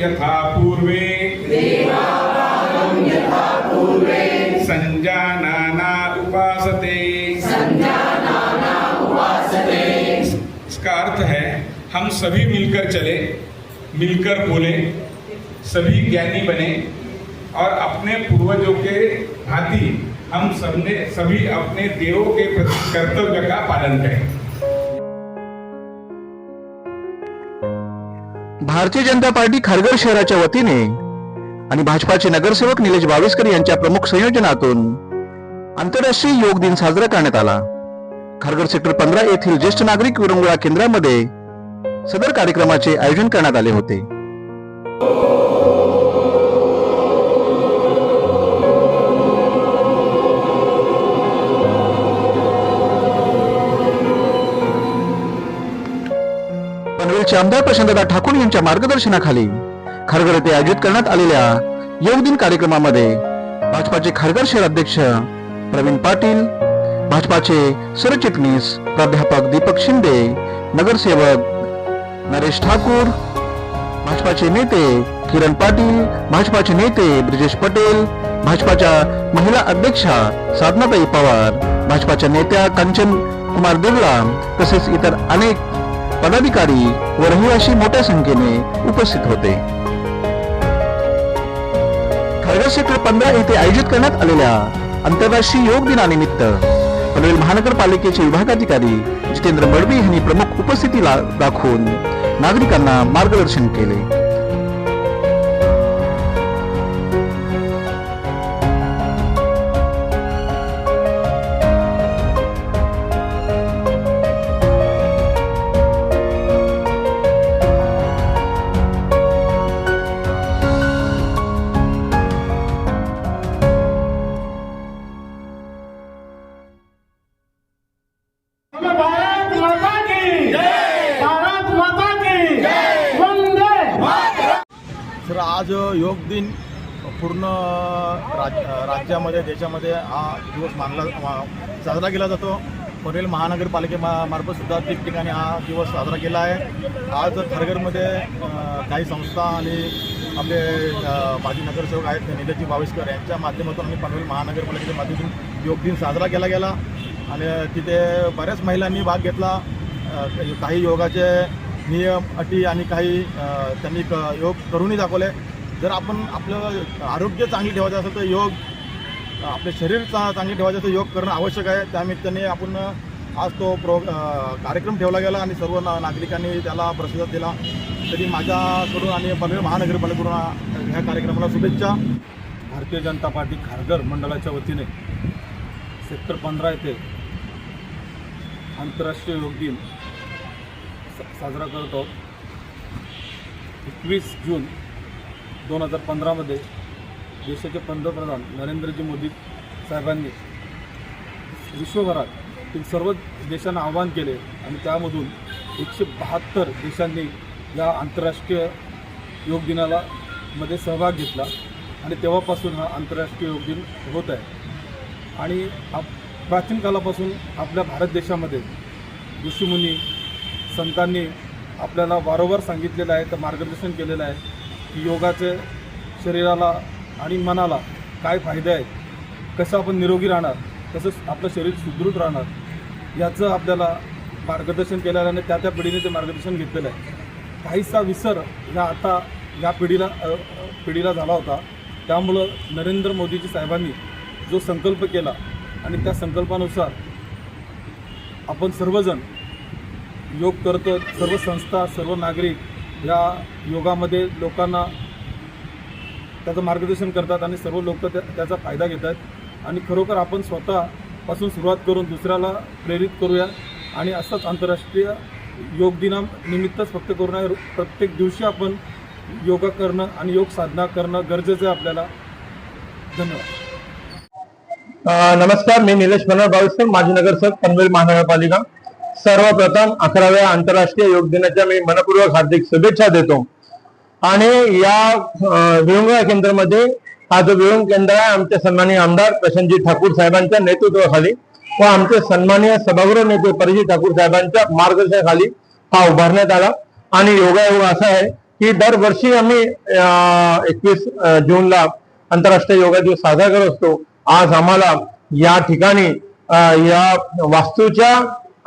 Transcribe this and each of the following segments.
यथा पूर्वे संजानाना उपासते। इसका अर्थ है हम सभी मिलकर चले मिलकर बोले सभी ज्ञानी बने और अपने पूर्वजों के भांति हम सबने सभी अपने देवों के प्रति कर्तव्य का पालन करें। भारतीय जनता पार्टी खारघर शहराच्या वतीने आणि भाजपाचे नगरसेवक निलेश बावेसकर यांच्या प्रमुख संयोजनातून आंतरराष्ट्रीय योग दिन साजरा करण्यात आला. खारघर सेक्टर पंधरा येथील ज्येष्ठ नागरिक विरंगुळा केंद्रामध्ये सदर कार्यक्रमाचे आयोजन करण्यात आले होते. पनवेलचे आमदार प्रशांतदा ठाकूर यांच्या मार्गदर्शनाखाली खारघर येथे आयोजित करण्यात आलेल्या योग दिन कार्यक्रमामध्ये भाजपाचे खारघर शहर अध्यक्ष प्रवीण पाटील भाजपाचे सरचिटणीस प्राध्यापक दीपक शिंदे नगरसेवक नरेश ठाकूर भाजपाचे नेते किरण पाटील भाजपाचे नेते ब्रिजेश पटेल भाजपाच्या महिला अध्यक्षा साधनाताई पवार भाजपाच्या नेत्या कंचन कुमार बिर्ला तसेच इतर अनेक पदाधिकारी व रहिवासी मोठ्या संख्येने उपस्थित होते. खरगर सेक्टर पंधरा येथे आयोजित करण्यात आलेल्या आंतरराष्ट्रीय योग दिनानिमित्त पनवेल महानगरपालिकेचे विभागाधिकारी जितेंद्र मडवी यांनी प्रमुख उपस्थितीला दाखवून नागरिकांना मार्गदर्शन केले. राज्यामध्ये हा दिवस मानला साजरा केला जातो. पनवेल महानगरपालिकेमार्फतसुद्धा ठिकठिकाणी हा दिवस साजरा केला आहे. आज खरगरमध्ये काही संस्था आणि आपले माजी नगरसेवक आहेत निलेशजी बाविस्कर यांच्या माध्यमातून आणि पनवेल महानगरपालिकेच्या माध्यमातून योग दिन साजरा केला गेला. आणि तिथे बऱ्याच महिलांनी भाग घेतला. काही योगाचे नियम अटी आणि काही त्यांनी क योग करूनही दाखवले. जर आपण आपलं आरोग्य चांगली ठेवायचं असेल तर योग आपले शरीर चा चांगले ठेवायचं तर योग करणं आवश्यक आहे. त्यानिमित्ताने आपण आज तो प्रो कार्यक्रम ठेवला गेला आणि सर्व ना नागरिकांनी त्याला प्रतिसाद दिला तरी माझ्याकडून आणि पनवेल महानगरपालिकेकडून ह्या कार्यक्रमाला शुभेच्छा. भारतीय जनता पार्टी खारघर मंडळाच्या वतीने सेक्टर पंधरा येथे आंतरराष्ट्रीय योग दिन साजरा करत आहोत. एकवीस जून दोन हजार पंधरामध्ये देशाचे पंतप्रधान नरेंद्रजी मोदी साहेबांनी विश्वभरातील सर्व देशांना आवाहन केले आणि त्यामधून एकशे बहात्तर देशांनी या आंतरराष्ट्रीय योग दिनाला मध्ये सहभाग घेतला आणि तेव्हापासून हा आंतरराष्ट्रीय योग दिन होत आहे. आणि आप प्राचीन कालापासून आपल्या भारत देशामध्ये ऋषीमुनी संतांनी आपल्याला वारंवार सांगितलेलं आहे तर मार्गदर्शन केलेलं आहे की योगाचे शरीराला आणि मनाला काय फायदे आहेत कसं आपण निरोगी राहणार तसंच आपलं शरीर सुदृढ राहणार याचं आपल्याला मार्गदर्शन केलेलं आहे आणि त्या त्या पिढीने ते मार्गदर्शन घेतलेलं आहे. काहीसा विसर ह्या आता या पिढीला पिढीला झाला होता. त्यामुळं नरेंद्र मोदीजी साहेबांनी जो संकल्प केला आणि त्या संकल्पानुसार आपण सर्वजण योग करतो सर्व संस्था सर्व नागरिक या योगामध्ये लोकांना त्याचं मार्गदर्शन करतात आणि सर्व लोक त्या त्याचा फायदा घेत आहेत. आणि खरोखर आपण स्वतःपासून सुरुवात करून दुसऱ्याला प्रेरित करूया आणि असंच आंतरराष्ट्रीय योग दिनानिमित्तच फक्त करू नये प्रत्येक दिवशी आपण योगा करणं आणि योग साधना करणं गरजेचं आहे आपल्याला. धन्यवाद. नमस्कार मी निलेश मनोहर बावीसकर माजी नगरसेवक पनवेल महानगरपालिका. सर्वप्रथम अकराव्या आंतरराष्ट्रीय योग दिनाच्या मी मनपूर्वक हार्दिक शुभेच्छा देतो. आणि या अं, केंद्रामध्ये हा जो विहंग केंद्र आहे आमचे सन्माननीय आमदार प्रशांतजी ठाकूर साहेबांच्या नेतृत्वाखाली व आमचे सन्माननीय सभागृह नेते परिजी ठाकूर साहेबांच्या मार्गदर्शनाखाली हा उभारण्यात आला. आणि योगायोग असा आहे की दरवर्षी आम्ही एकवीस जूनला आंतरराष्ट्रीय योगा दिवस साजरा करत असतो. आज आम्हाला या ठिकाणी या वास्तूच्या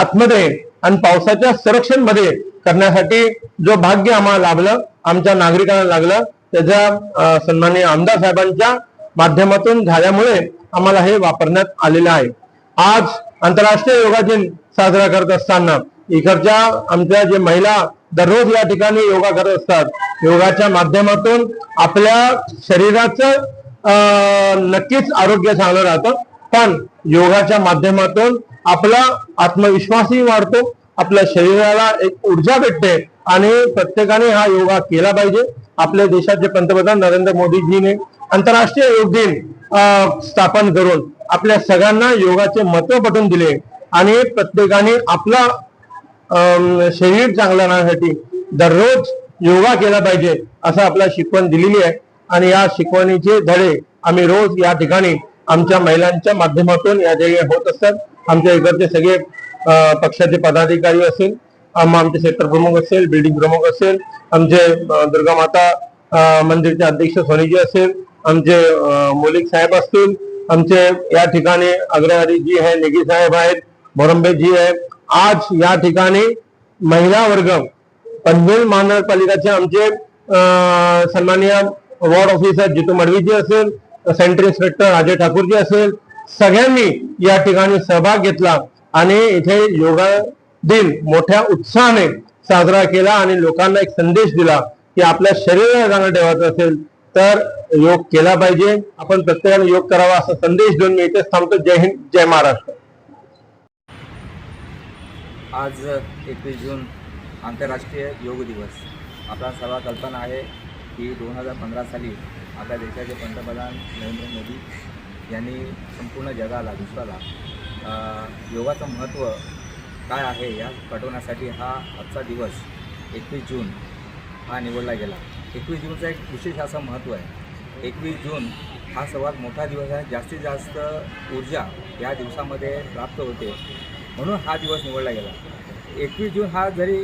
आतमध्ये आणि पावसाच्या संरक्षणमध्ये करण्यासाठी जो भाग्य आम्हाला लाभलं आमच्या नागरिकांना लागलं त्याच्या सन्माननीय आमदार साहेबांच्या माध्यमातून झाल्यामुळे आम्हाला हे वापरण्यात आलेलं आहे. आज आंतरराष्ट्रीय योगा दिन साजरा करत असताना इकडच्या आमच्या जे महिला दररोज या ठिकाणी योगा करत असतात योगाच्या माध्यमातून आपल्या शरीराचं अं, नक्कीच आरोग्य चांगलं राहतं पण योगाच्या माध्यमातून आपला आत्मविश्वासही वाढतो आपल्या शरीराला एक ऊर्जा भेटते आणि प्रत्येकाने हा योगा केला पाहिजे. आपल्या देशाचे पंतप्रधान नरेंद्र मोदीजीने आंतरराष्ट्रीय योग दिन स्थापन करून आपल्या सगळ्यांना योगाचे महत्त्व पटवून दिले आणि प्रत्येकाने आपला अं, शरीर चांगलं राहण्यासाठी दररोज योगा केला पाहिजे असं आपल्या शिकवण दिलेली आहे. आणि या शिकवणीचे धडे आम्ही रोज या ठिकाणी आमच्या महिलांच्या माध्यमातून या ठिकाणी होत असतात. आमच्या इकडचे सगळे पक्षाचे पदाधिकारी असेल आम- आमचे सेक्टर प्रमुख असेल बिल्डिंग प्रमुख असेल आमचे दुर्गा माता मंदिरचे अध्यक्ष सोनीजी असेल आमचे मोलिक साहेब असतील आमचे या ठिकाणी अग्रहारी जी आहे नेगी साहेब आहेत बोरंबे जी आहे आज या ठिकाणी महिला वर्ग पनवेल महानगरपालिकाचे आमचे सन्माननीय वॉर्ड ऑफिसर जितू मडवीजी असेल सेंट्रल इन्स्पेक्टर अजय ठाकूरजी असेल सगळ्यांनी या ठिकाणी सहभाग घेतला. आणि इथे योगा दिन मोठ्या उत्साहाने साजरा केला आणि लोकांना एक संदेश दिला की आपल्या शरीराला चांगलं ठेवायचं असेल तर योग केला पाहिजे. आपण प्रत्येकाने योग करावा असा संदेश देऊन मी इथेच थांबतो. जय हिंद जय महाराष्ट्र. आज एकवीस जून आंतरराष्ट्रीय योग दिवस. आपला सर्व कल्पना आहे की दोन हजार पंधरा साली आपल्या देशाचे पंतप्रधान नरेंद्र मोदी यांनी संपूर्ण जगाला विश्वाला योगाचं महत्त्व काय आहे या पटवण्यासाठी हा आजचा दिवस एकवीस जून हा निवडला गेला. एकवीस जूनचं एक विशेष असं महत्त्व आहे. एकवीस जून हा सर्वात मोठा दिवस आहे. जास्तीत जास्त ऊर्जा या दिवसामध्ये प्राप्त होते. म्हणून हा दिवस निवडला गेला. एकवीस जून हा जरी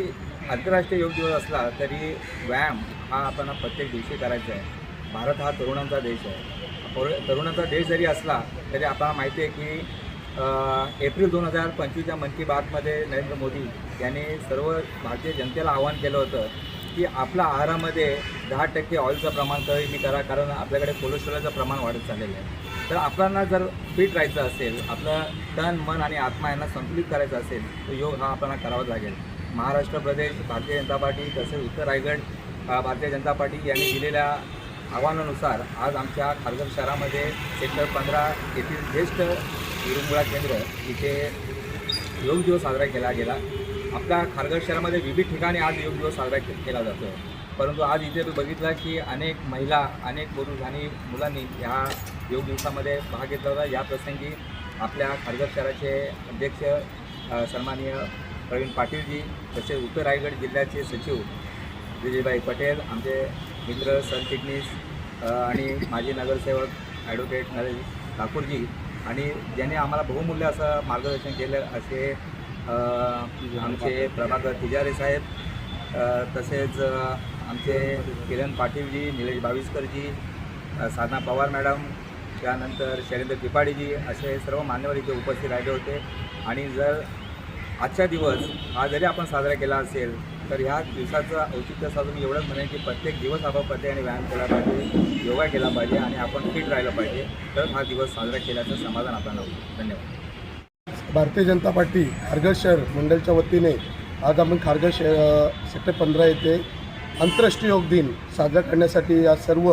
आंतरराष्ट्रीय योग दिवस असला तरी व्यायाम हा आपण प्रत्येक दिवशी करायचा आहे. भारत हा तरुणांचा देश आहे. तरुणांचा देश जरी असला तरी आपल्याला माहिती आहे की एप्रिल दोन हजार पंचवीसच्या मन की बातमध्ये नरेंद्र मोदी यांनी सर्व भारतीय जनतेला आवाहन केलं होतं की आपल्या आहारामध्ये दहा टक्के ऑइलचं प्रमाण कमी करा कारण आपल्याकडे कोलेस्ट्रॉलचं प्रमाण वाढत चाललेलं आहे. तर आपल्याला जर फिट राहायचं असेल आपलं तन मन आणि आत्मा यांना संतुलित करायचं असेल तर योग हा आपल्याला करावाच लागेल. महाराष्ट्र प्रदेश भारतीय जनता पार्टी तसेच उत्तर रायगड भारतीय जनता पार्टी यांनी दिलेल्या आव्हानानुसार आज आमच्या खारघर शहरामध्ये सेक्टर पंधरा येथील ज्येष्ठ विरंगुळा केंद्र इथे योग दिवस साजरा केला गेला. आपल्या खारघर शहरामध्ये विविध ठिकाणी आज योग दिवस साजरा केला जातो. परंतु आज इथे मी बघितलं की अनेक महिला अनेक पुरुष आणि मुलांनी ह्या योग दिवसामध्ये भाग घेतला होता. या प्रसंगी आपल्या खारघर शहराचे अध्यक्ष सन्माननीय प्रवीण पाटीलजी तसेच उत्तर रायगड जिल्ह्याचे सचिव विजयभाई पटेल आमचे मित्र सरचिटणीस आणि माजी नगरसेवक ॲडव्होकेट नरेश ठाकूरजी आणि ज्यांनी आम्हाला बहुमूल्य असं मार्गदर्शन केलं असे आमचे प्रभाकर तिजारे साहेब तसेच आमचे किरण पाटीलजी निलेश बाविस्करजी साधना पवार मॅडम त्यानंतर शैलेंद्र त्रिपाठीजी असे सर्व मान्यवर इथे उपस्थित राहिले होते. आणि जर आजचा दिवस हा जरी आपण साजरा केला असेल तर ह्या दिवसाचं औचित्य साधून एवढंच म्हणेन की प्रत्येक दिवस आपण आणि व्यायाम केला पाहिजे योगा केला पाहिजे आणि आपण फिट राहिलं पाहिजे. तर हा दिवस साजरा केल्याचं समाधान आपल्याला होईल. धन्यवाद. भारतीय जनता पार्टी खारघर शहर मंडळच्या वतीने आज आपण खारघर शहर सेक्टर पंधरा येथे आंतरराष्ट्रीय योग दिन साजरा करण्यासाठी आज सर्व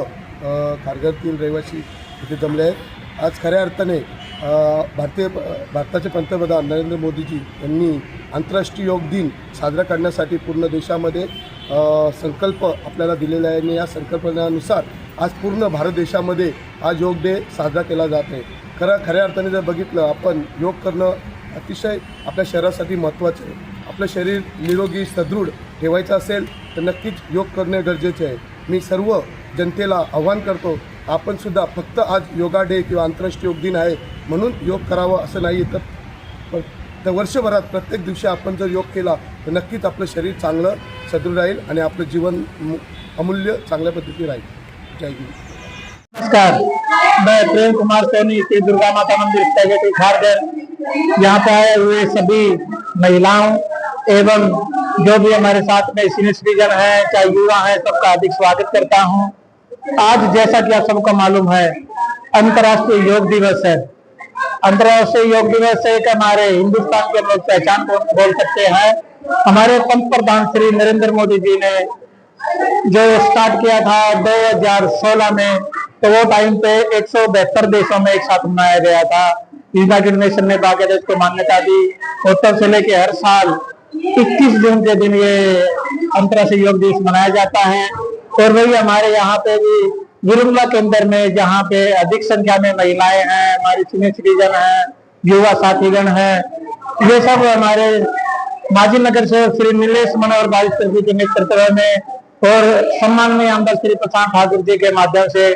खारघरतील रहिवासी इथे जमले आहेत. आज खऱ्या अर्थाने भारतीय भारताचे पंतप्रधान नरेंद्र मोदीजी यांनी आंतरराष्ट्रीय योग दिन साजरा करण्यासाठी पूर्ण देशामध्ये संकल्प आपल्याला दिलेला आहे. आणि या संकल्पनेनुसार आज पूर्ण भारत देशामध्ये आज योग डे साजरा केला जात आहे. खरं खऱ्या अर्थाने जर बघितलं आपण योग करणं अतिशय आपल्या शरीरासाठी महत्त्वाचं आहे. आपलं शरीर निरोगी सदृढ ठेवायचं असेल तर नक्कीच योग करणे गरजेचे आहे. मी सर्व जनतेला आव्हान करतो आपण सुद्धा फक्त आज योगा डे किंवा आंतरराष्ट्रीय योग दिन आहे म्हणून योग करावं असं नाही तर पण तर वर्षभरात प्रत्येक दिवशी आपण जर योग केला तर नक्कीच आपलं शरीर चांगलं सदृढ राहील आणि आपलं जीवन अमूल्य चांगल्या पद्धतीने राहील. जय गुरु नमस्कार. मैं प्रेम कुमार सोनी श्री दुर्गा माता मंदिर स्पेगेटी यहाँ पे आए हुए सभी महिलाओं एवं जो भी हमारे साथ में सीनियर सिटीजन है चाहे युवा है सबका अधिक स्वागत करता हूँ। आज जैसा कि आप सबको मालूम है अंतर्राष्ट्रीय योग दिवस है। अंतर्राष्ट्रीय योग दिवस एक हमारे हिंदुस्तान के लोग पहचान बोल सकते हैं। हमारे पंत प्रधान श्री नरेंद्र मोदी जी ने जो स्टार्ट किया था 2016 में तो वो टाइम पे एक सौ बहत्तर देशों में एक साथ मनाया गया था। यूनाइटेड नेशन ने बांग्लादेश को मान्यता दी। तब से लेके हर साल 21 जून के दिन ये अंतर्राष्ट्रीय योग दिवस मनाया जाता है। और वही हमारे यहाँ पे भी विरुंगला केंद्र में, जहाँ पे अधिक संख्या में महिलाएँ हैं, हमारी सीनियर सिटीजन हैं, युवा साथीगण हैं, ये सब हमारे माजी नगर से श्री नीलेश मनोहर बारिस्टर जी के नेतृत्व में और सम्मान सम्माननीय आमदार श्री प्रशांत ठाकुर जी के माध्यम से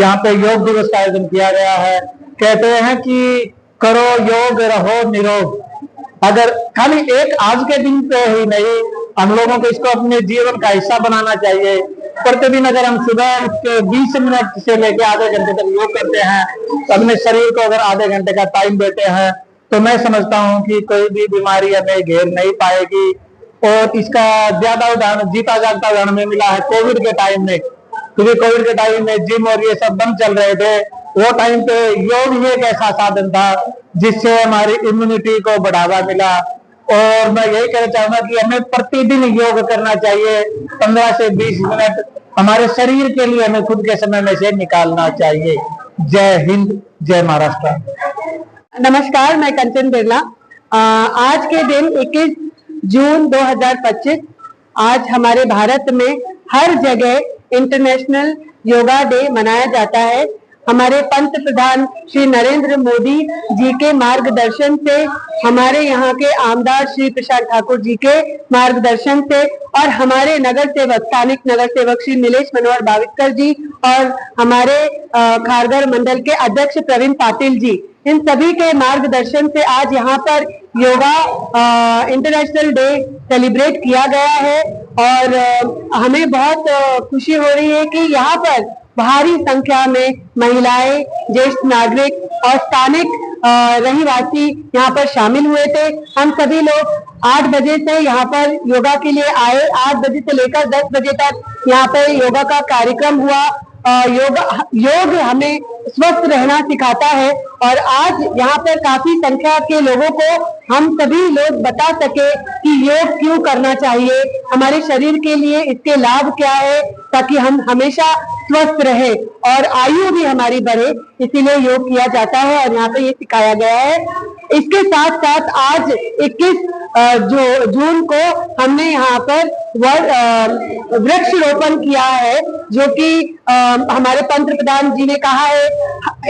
यहाँ पे योग दिवस का आयोजन किया गया है। कहते हैं कि करो योग, रहो निरोग। अगर खाली एक आज के दिन पे ही नहीं, हम लोगों को इसको अपने जीवन का हिस्सा बनाना चाहिए। प्रतिदिन अगर हम सुबह उठ के 20 मिनट से लेके आधे घंटे तक योग करते हैं तो अपने शरीर को अगर आधे घंटे का टाइम देते हैं तो मैं समझता हूँ कि कोई भी बीमारी हमें घेर नहीं पाएगी। और इसका ज़्यादा उदाहरण जीता जागता उदाहरण में मिला है कोविड के टाइम में। क्योंकि कोविड के टाइम में जिम और ये सब बंद चल रहे थे, वो टाइम पे योग ही एक ऐसा साधन था जिससे हमारी इम्यूनिटी को बढ़ावा मिला। और मैं यही कहना चाहूँगा कि हमें प्रतिदिन योग करना चाहिए, पंद्रह से बीस मिनट हमारे शरीर के लिए हमें खुद के समय में से निकालना चाहिए। जय हिंद, जय महाराष्ट्र। नमस्कार, मैं कंचन बिरला। आज के दिन 21 जून 2025 आज हमारे भारत में हर जगह इंटरनेशनल योगा डे मनाया जाता है। हमारे पंत प्रधान श्री नरेंद्र मोदी जी के मार्गदर्शन से, हमारे यहाँ के आमदार श्री प्रशांत ठाकुर जी के मार्गदर्शन से और हमारे नगर सेवक, स्थानिक नगर सेवक श्री नीलेश मनोहर बाविस्कर जी और हमारे खारगर मंडल के अध्यक्ष प्रवीण पाटिल जी। इन सभी के मार्गदर्शन से आज यहाँ पर योगा इंटरनेशनल डे सेलिब्रेट किया गया है और अ, हमें बहुत अ, खुशी हो रही है कि यहाँ पर भारी संख्या में महिलाएँ ज्येष्ठ नागरिक और स्थानिक रहीवासी यहाँ पर शामिल हुए थे। हम सभी लोग आठ बजे से यहाँ पर योगा के लिए आए। आठ बजे से लेकर दस बजे तक यहाँ पर योगा का कार्यक्रम हुआ। योग योग हमें स्वस्थ रहना सिखाता है और आज यहाँ पर काफ़ी संख्या के लोगों को हम सभी लोग बता सके कि योग क्यों करना चाहिए, हमारे शरीर के लिए इसके लाभ क्या है, ताकि हम हमेशा स्वस्थ रहे और आयु भी हमारी बढ़े, इसीलिए योग किया जाता है और यहाँ पे ये सिखाया गया है। इसके साथ साथ आज 21 जो जून को हमने यहाँ पर वृक्षरोपण किया है, जो कि हमारे पंत प्रधान जी ने कहा है,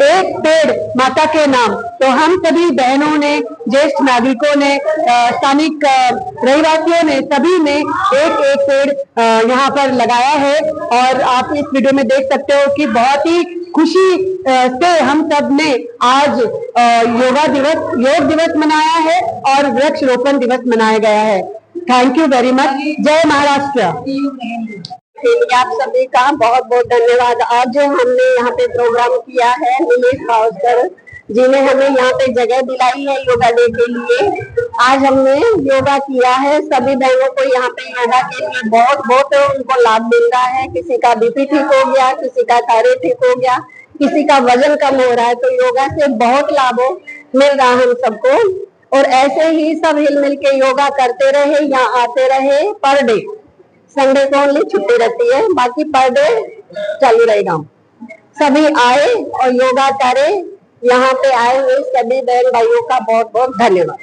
एक पेड़ माता के नाम। तो हम सभी बहनों ने, ज्येष्ठ नागरिकों ने स्थानिक रहीवासियों ने, सभी ने एक एक पेड़ यहाँ पर लगाया है। और आप इस वीडियो में देख सकते हो कि बहुत ही खुशी से हम सबने आज योगा दिवस, योग दिवस मनाया है और वृक्ष रोपण दिवस मनाया गया है। थैंक यू वेरी मच जय महाराष्ट्र। आप सभी का बहुत बहुत धन्यवाद। आज जो हमने यहाँ पे प्रोग्राम किया है नीलेश भावस्कर जी ने हमें यहाँ पे जगह दिलाई है योगा डे के लिए। आज हमने योगा किया है। सभी बहनों को यहाँ पे योगा के लिए बहुत बहुत उनको लाभ मिल रहा है। किसी का बीपी ठीक हो गया, किसी का थायराइड ठीक हो गया, किसी का वज़न कम हो रहा है तो योगा से बहुत लाभ मिल रहा हम सबको। और ऐसे ही सब हिल मिल के योगा करते रहे या आते रहे पर डे। संडे को ओनली छुट्टी रहती है, बाकी पर डे चालू रहेगा। सभी आए और योगा करें। यहाँ पे आए हुए सभी बहन भाइयों का बहुत बहुत धन्यवाद।